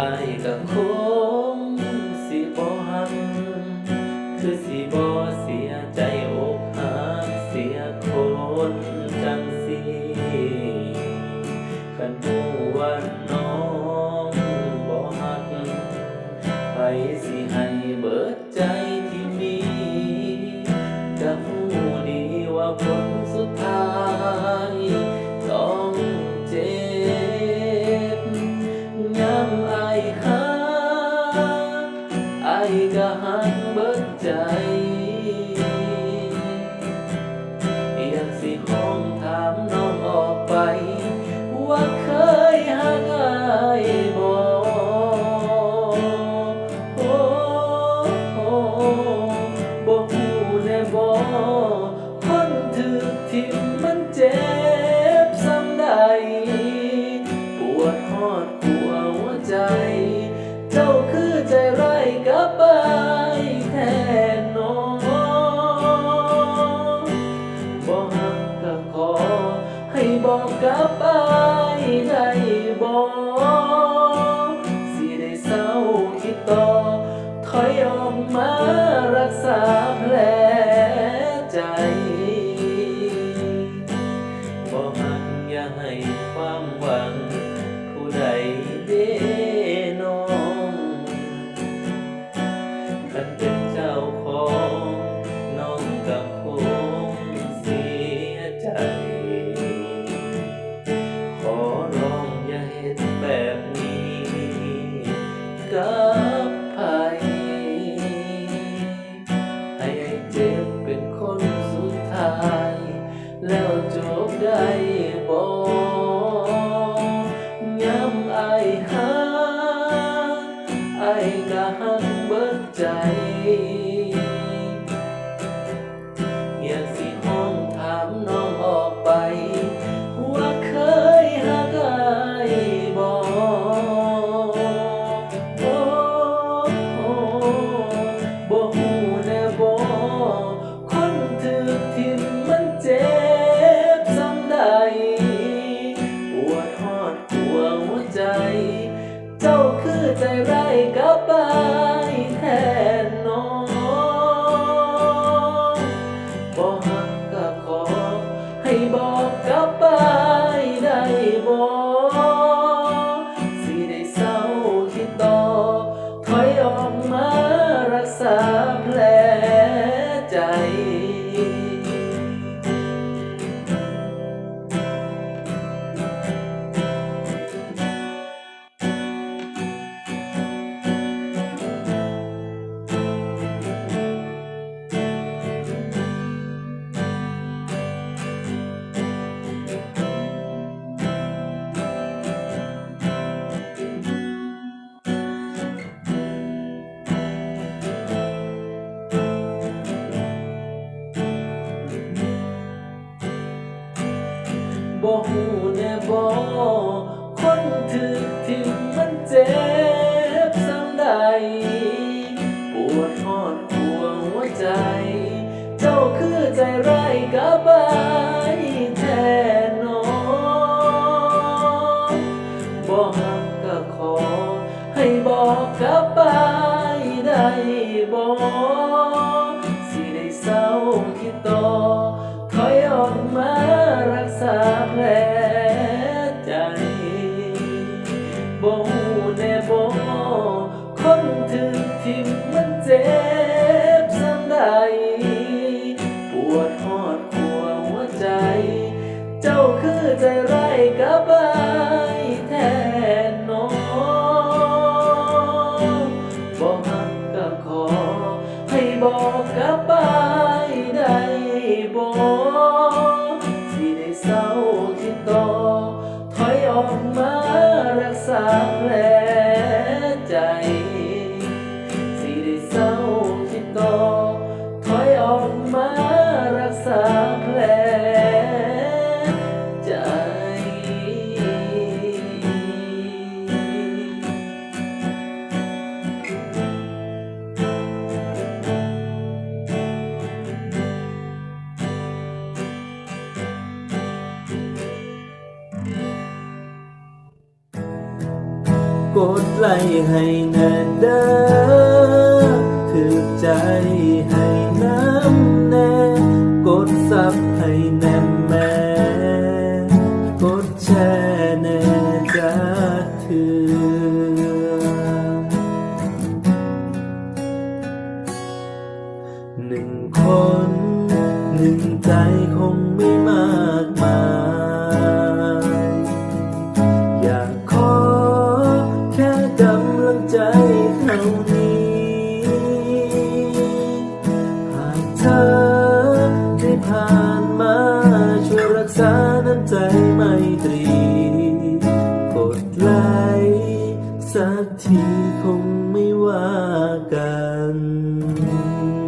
ไอ้ยก็คงสิบ่หันคือสิบอเสียใจอกหักเสียคนจังสีขันหูวันนอ เจ้าคือใจไร้กับอายแทนน้องบ่หักก็ขอให้บอกกับ ก็คงเสียใจ ขอร้องอย่าเห็นแบบนี้กับใครให้เจ็บเป็นคนสุดท้าย แล้วจบได้บ่ย้ำไอายหาอายก็หักเบิดใจ รั บ่ฮู้แน่บ่คนถือทิ่มมันเจ็บซ้ำใด ปวดฮอดหัวหัวใจ เจ้าคือใจร้ายกับายแทนน้องบ่ฮักก็ขอ ให้บอกกับายได้บ่สิได้เศร้าคิดต่อถอยออกมา รัก กดไลค์ให้แน่เด้อถือใจให้น้ำแน่กดซับให้แน่แม่กดแชร์แน่จะถือหนึ่งคน หนึ่งใจคงไม่มากมาย Música